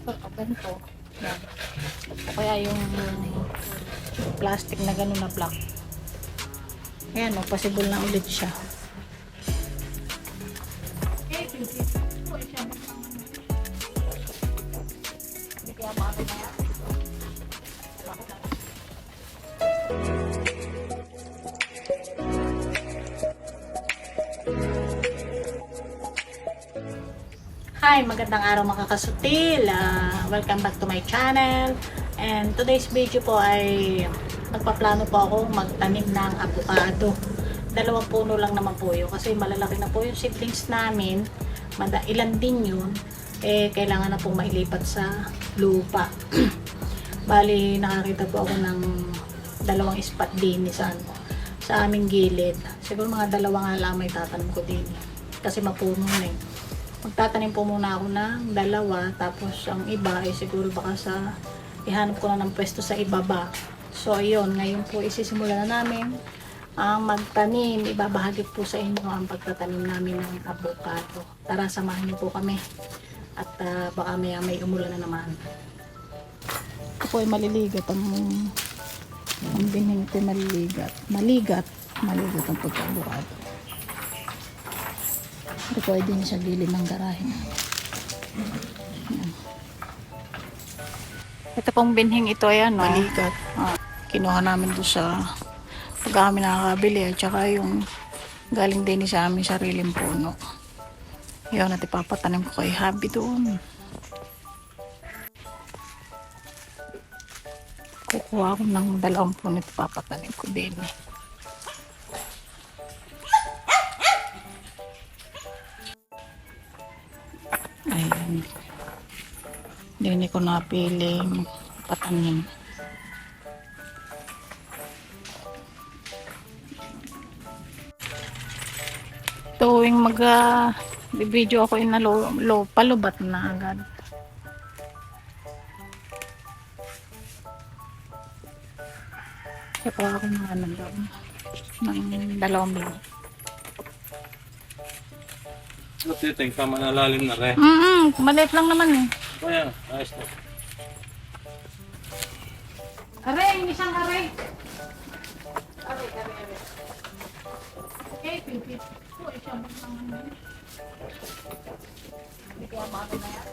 So, ganito. Yan. O kaya yung plastic na gano'n na black. Ayan, o, possible na ulit siya. Hindi kaya Hi, magandang araw mga kasutil. Ah, welcome back to my channel. And today's video po ay magpaplano po ako magtanim ng avocado. Dalawang puno lang naman po yun kasi malalaki na po yung seedlings namin. Mada, ilan din yun. Eh, kailangan na pong mailipat sa lupa. Bali, nakakita po ako ng dalawang spot din sa ano, sa aming gilid. Siguro mga dalawa nga lang may tatanim ko din. Kasi mapuno na eh magtatanim po muna ako ng dalawa tapos ang iba ay siguro baka sa ihanap ko na ng pwesto sa ibaba. So ayun ngayon po isisimula na namin ang magtanim. Ibabahagi po sa inyo ang pagtatanim namin ng avocado. Tara samahan niyo po kami. At ah, baka may, may umulan na naman. Ito po ay maliligat ang ang bining ito ay maliligat maligat. Maligat ang pagka-avocado po ay din sa gilid ng garahe. Ayan. Ito pong binhing ito ay ano. Maligat. Ah, kinuha namin doon sa pag kami nakakabili at saka yung galing din sa aming sariling puno. Yun, at ipapatanim ko kay Habi doon. Kukuha ko ng dalawang puno at ipapatanim ko din. Ayan. Hindi ko napili patanim. Tuwing mag uh, video ako in lo, lo, palubat na agad. Kaya ako ng ano doon. Ng dalawang bilog. At ito yung tama na rin. Mm, maliit lang naman eh. Kaya, ayos na. Aray, isang aray. Aray, aray, aray. Okay, pimpit. Po, isang naman. Hindi kaya maano na yan.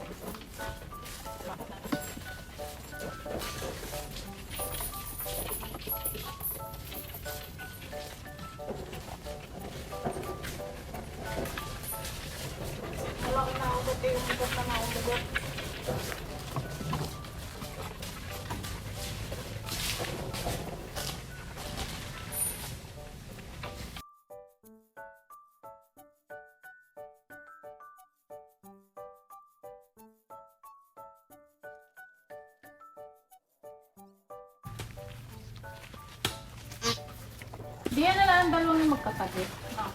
Ah.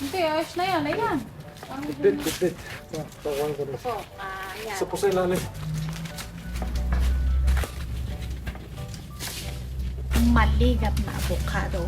Hindi, ayos na yan. Ayan. Ang Bit, bit, bit. Takuan ko rin. po. Ah, ayan. Sa po sa ilalim. Na avocado.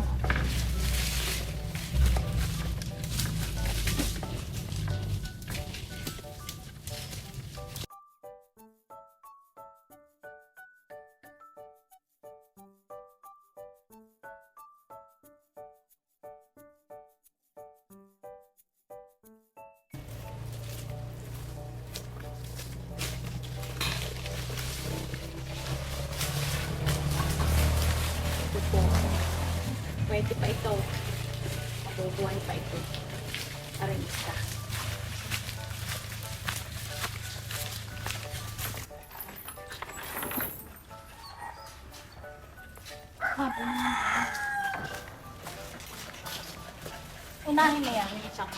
Pwede pa ito. Mabubuhay pa ito. Habang Unahin na yan, isang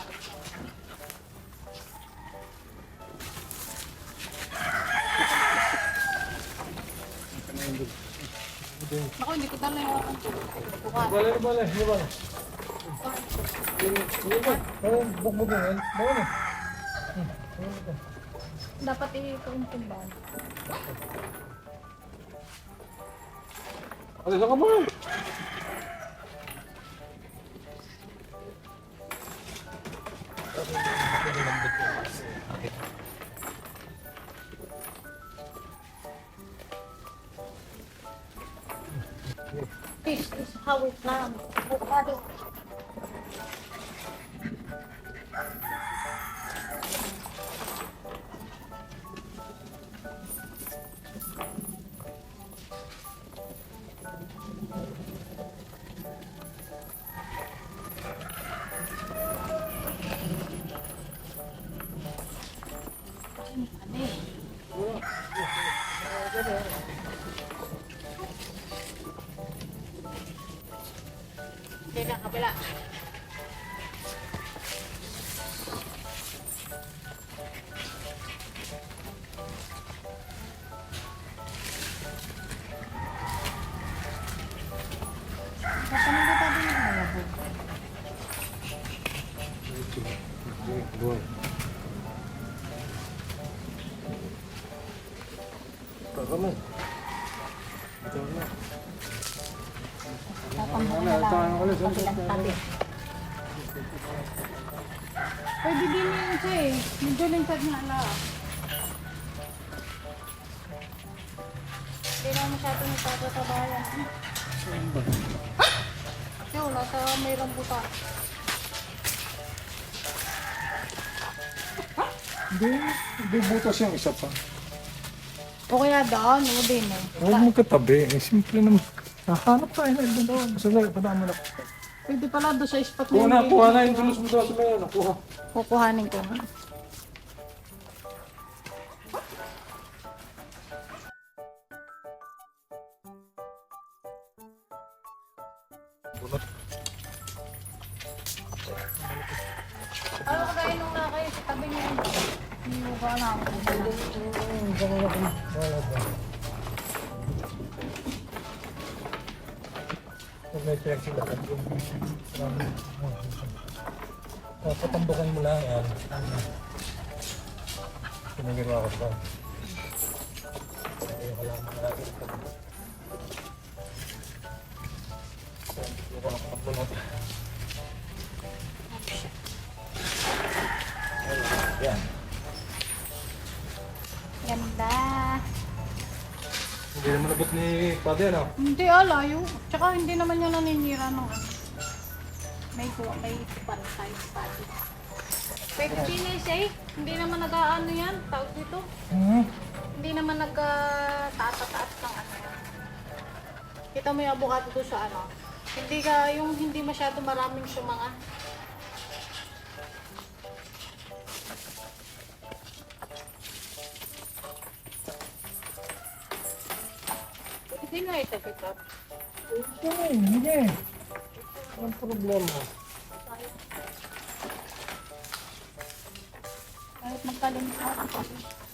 bukas. Bale, bale, hindi bale. Hindi ba? Parang bugbog yan. Na. Dapat i-kaunting ba? This Pwede din yun siya eh. Medyo lingkad nga na. Hindi na masyado nagtatabayan. Yung wala sa may rambuta. Hindi, hindi butas yung isa pa. O kaya doon, o din eh. Huwag mo katabi. Eh, simple naman. Hahanap tayo na doon. Sandali, padama na. Pwede pala doon sa spot Kuha na, yung- kuha na yung tulos mo doon sa may ano. Kuha. Kukuhanin ko na. Ano kagayin nung nakay sa tabi niya? Hindi ko ba alam kung ano. Pag may pinagsilakan yung Papatambakan mo lang yan. Pinagirawa ko ba? Ayun ka lang mga Hindi naman nabot ni Padre, ano? Hindi alayo. Tsaka hindi naman niya naninira ng ano. May kuha, may pantay pati. Pwede chinis eh. Hindi naman nag-ano yan. Tawag dito. Hmm? Hindi naman nag-taas ng ano. Kita mo yung avocado doon sa ano. Hindi ka, yung hindi masyado maraming sumanga. Hindi nga ito, pick up. Okay, hindi. Ang problema. Kahit magkalimut.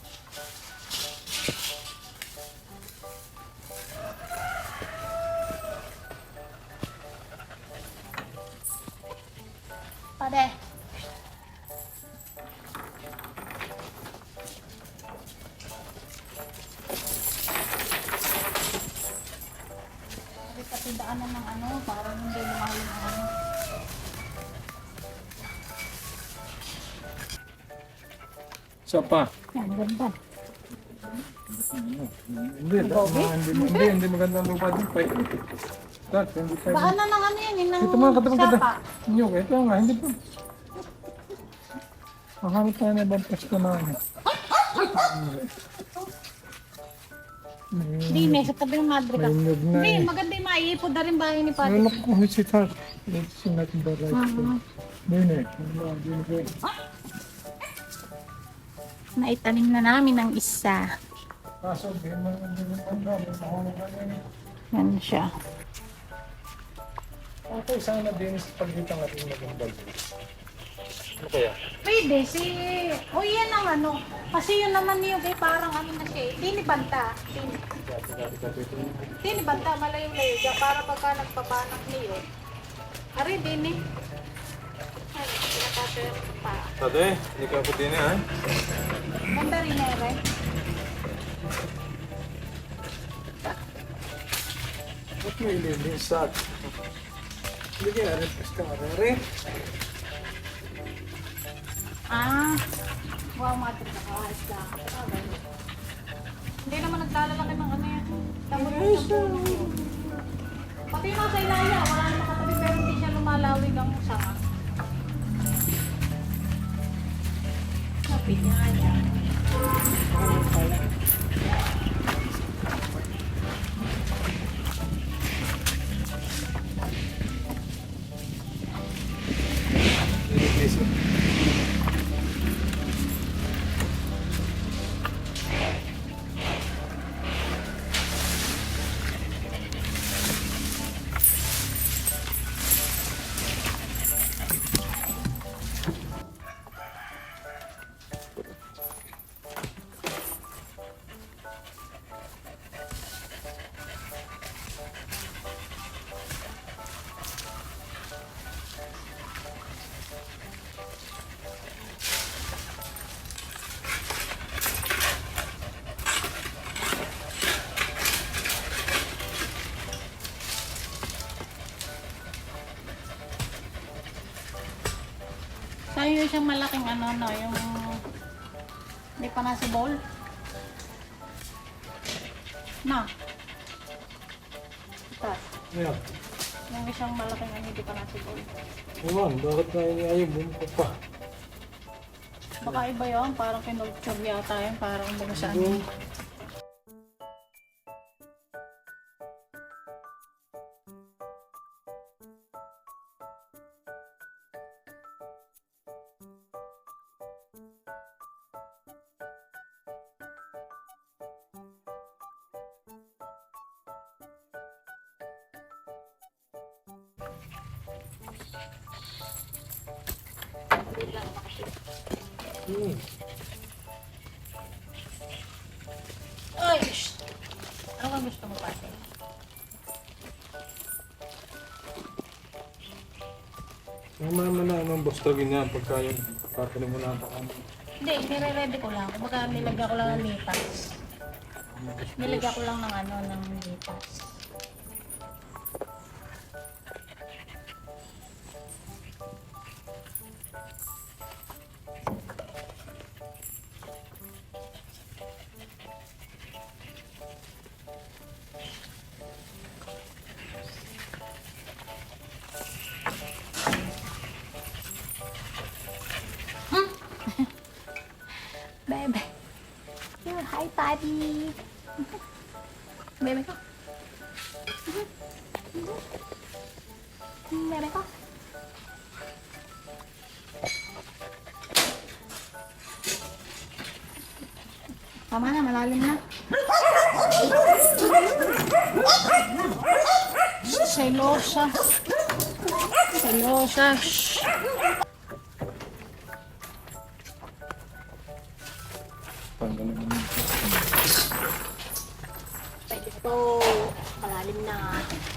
Isa pa. Yan, ganda. Hindi, hindi, hindi, hindi maganda ang lupa din. Pwede. Dad, hindi pwede. Baka na ng ano yan, yun ng Ito mga katabang kada. sapa. Yung, ito nga, hindi pa. Mahanap tayo na ibang pwesto na ano. Hindi, may sa tabi ng madre ka. Hindi, eh. maganda yung maiipod na rin bahay ni Pati. Ano ko si Tar? Let's see natin way. Hindi eh. Ano, hindi eh. Naitanim na namin ng isa. Ano, eh. Yan siya. Okay, sana din sa pagitan natin balde. Ano kaya? Pwede, si... O yan ang ano. Kasi yun naman yung kay parang ano na siya eh. Di ni Banta. Di ni- Dati-dati Di ni Banta, malayo-layo. Para pagka nagpapanak niyo. Ari, din eh. Tade, hindi ka din eh, ha? Ganda rin eh, Re. Ba't mo ililisat? Hindi kaya rin pwesto ka rin. Ah. Wow, matri ka. Ayos lang. Hindi naman naglalalaki ng ano yan. Tamo Pati yung nasa ilaya, wala namang katabi pero hindi siya lumalawig ang sanga. Ano pala? Isang malaking ano, no, yung hindi pa nasa bowl. Na. Tas. Ayan. Yung isang malaking ano, hindi pa nasa bowl. Ewan, bakit na ayaw bumukha pa? Baka iba yun, parang kinulture yata yun, parang mga sa Hmm. Ay! shh! Ano ba gusto mo pati? Mamaya mo na anong bustagin niya pagka yung tatanim mo na ang pakam. Hindi, nire-ready ko lang. Kumbaga nilagyan ko lang ng lipas. Nilagyan ko lang ng ano, ng lipas. Buddy. Bebe ko. Bebe ko. Tama na, malalim na. Selosa. Selosa. Shh. Tanggalin mo. Pwede to. Malalim na. Iya.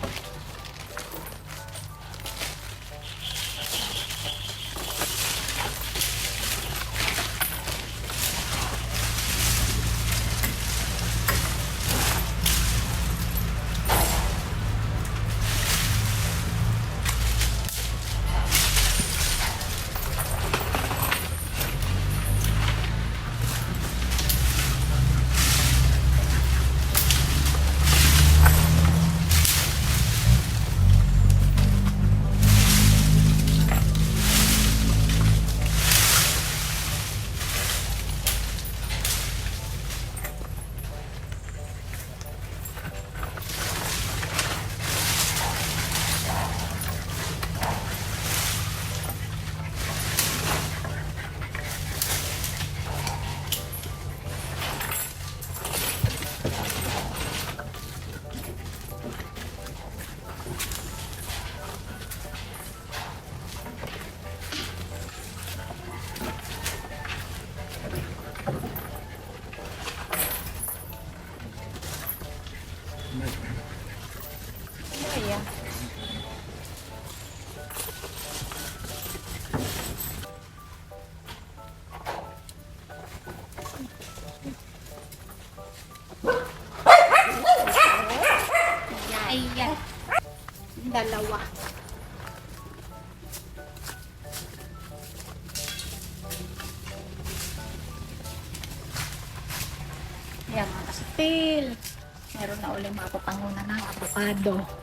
Avocado.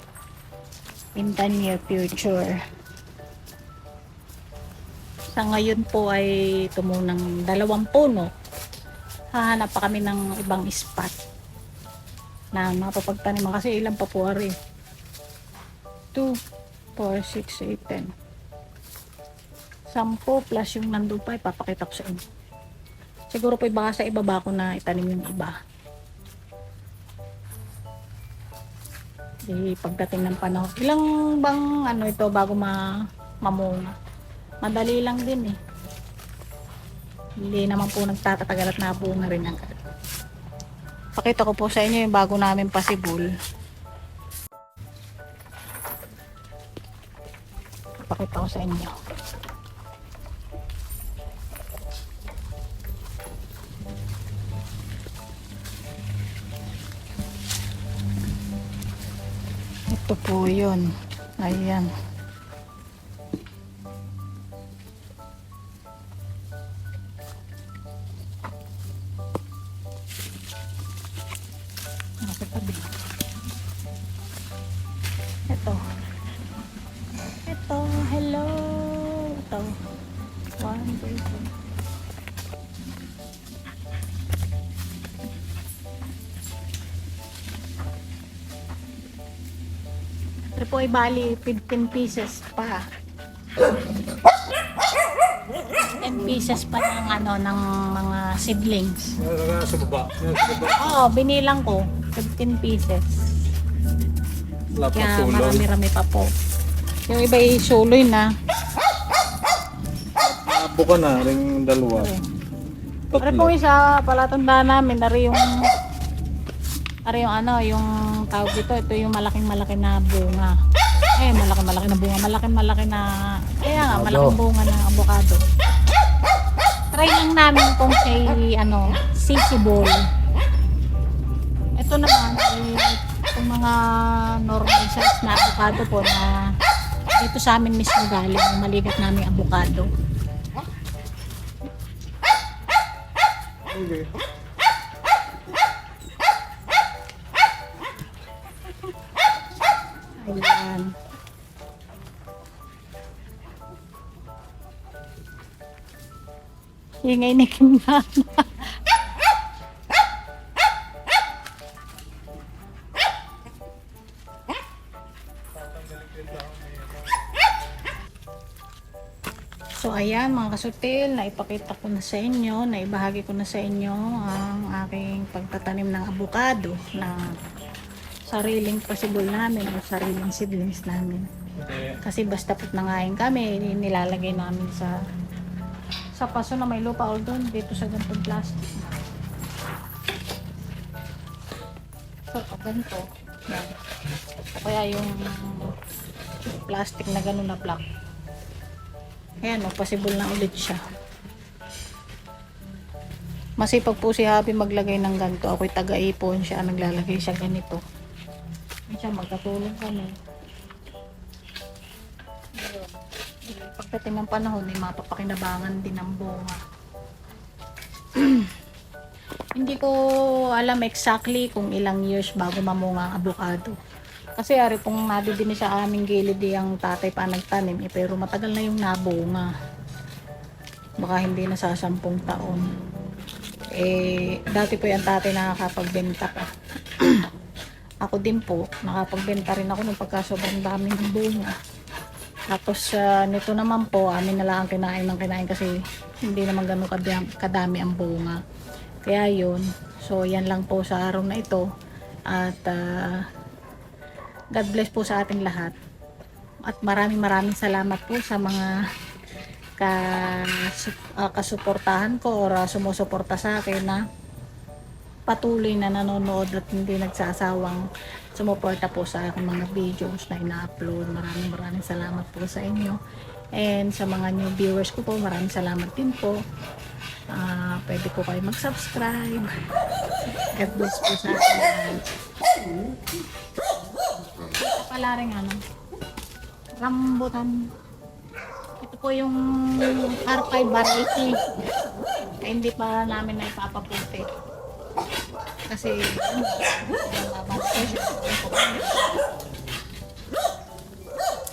in the near future. Sa ngayon po ay tumunang dalawang puno. Hahanap pa kami ng ibang spot na mapapagtaniman kasi ilan pa po ari. 2, 4, 6, 8, 10. 10 plus yung nandun pa, ipapakita ko sa inyo. Siguro po baka sa ibaba ko na itanim yung iba. Eh, pagdating ng panahon. Ilang bang ano ito bago ma mamunga? Madali lang din eh. Hindi naman po nagtatagal at nabunga rin agad. Pakita ko po sa inyo yung bago namin pasibul. Pakita ko sa inyo. Ito po yun. Ayan. Ito po ay bali 15 pieces pa. 10 pieces pa ng ano ng mga seedlings. Nasa baba. Oo, binilang ko 15 pieces. Kaya marami-rami pa po. Yung iba ay suloy na. Abo ka na, ring dalawa. Pero Tatlo. po isa, palatanda namin, dari yung dari yung ano, yung tawag dito, ito yung malaking malaki na bunga. Eh, malaki malaki na bunga, malaki malaki na, kaya nga, malaking bunga ng avocado. Try lang namin kung say, ano, sisibol. Ito naman, eh, itong mga normal size na avocado po na dito sa amin mismo galing, maligat namin avocado. Okay. Ingay ni Kim na. So ayan mga kasutil, naipakita ko na sa inyo, naibahagi ko na sa inyo ang aking pagtatanim ng avocado na sariling possible namin o sariling seedlings namin. Kasi basta put nangain kami, nilalagay namin sa sa paso na may lupa o doon dito sa ganitong plastic. So, pag ganito, yan. Kaya yung plastic na gano'n na black. Ayan, o, possible na ulit siya. Masipag po si Happy maglagay ng ganito. Ako'y taga-ipon siya, naglalagay siya ganito. Minsan magkatulong kami. Pagdating ng panahon, may mapapakinabangan din ang bunga. Hindi ko alam exactly kung ilang years bago mamunga ang avocado. Kasi ari pong nadidini sa aming gilid eh, ang tatay pa nagtanim eh, pero matagal na yung nabunga. Baka hindi na sa sampung taon. Eh, dati po yung tatay nakakapagbenta pa. ako din po, nakapagbenta rin ako nung pagka sobrang dami ng bunga. Tapos ah, nito naman po, amin na lang ang kinain ng kinain kasi hindi naman ganun kadami, kadami ang bunga. Kaya yun, so yan lang po sa araw na ito. At ah, God bless po sa ating lahat. At maraming maraming salamat po sa mga ka, ah, kasuportahan ko or ah, sumusuporta sa akin na patuloy na nanonood at hindi nagsasawang sumuporta po sa aking mga videos na ina-upload. Maraming maraming salamat po sa inyo. And sa mga new viewers ko po, maraming salamat din po. Ah, pwede po kayo mag-subscribe. God bless po sa lahat. Ito pala rin ano, rambutan. Ito po yung archive variety. Kaya hindi pa namin na ipapaputi. Kasi.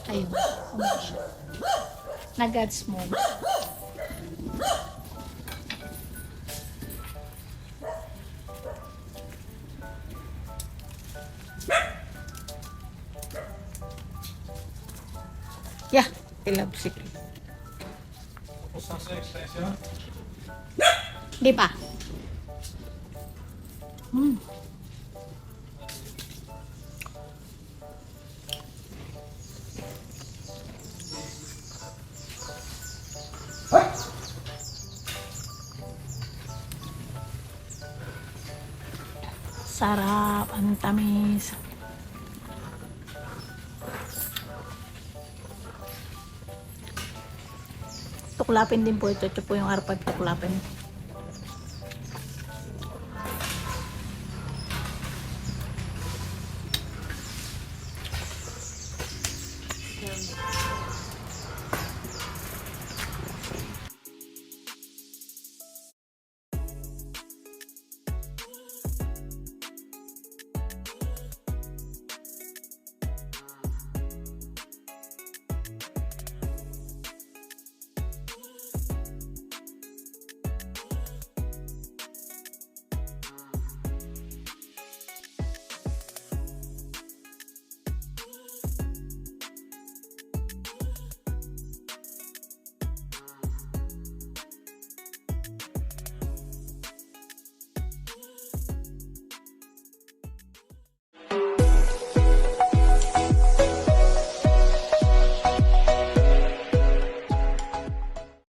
Ayun. Ano siya. Nag-ads mo. Yeah, extension. Di ba? Sarap, ang tamis. Tuklapin din po ito. Ito po yung arpag tuklapin.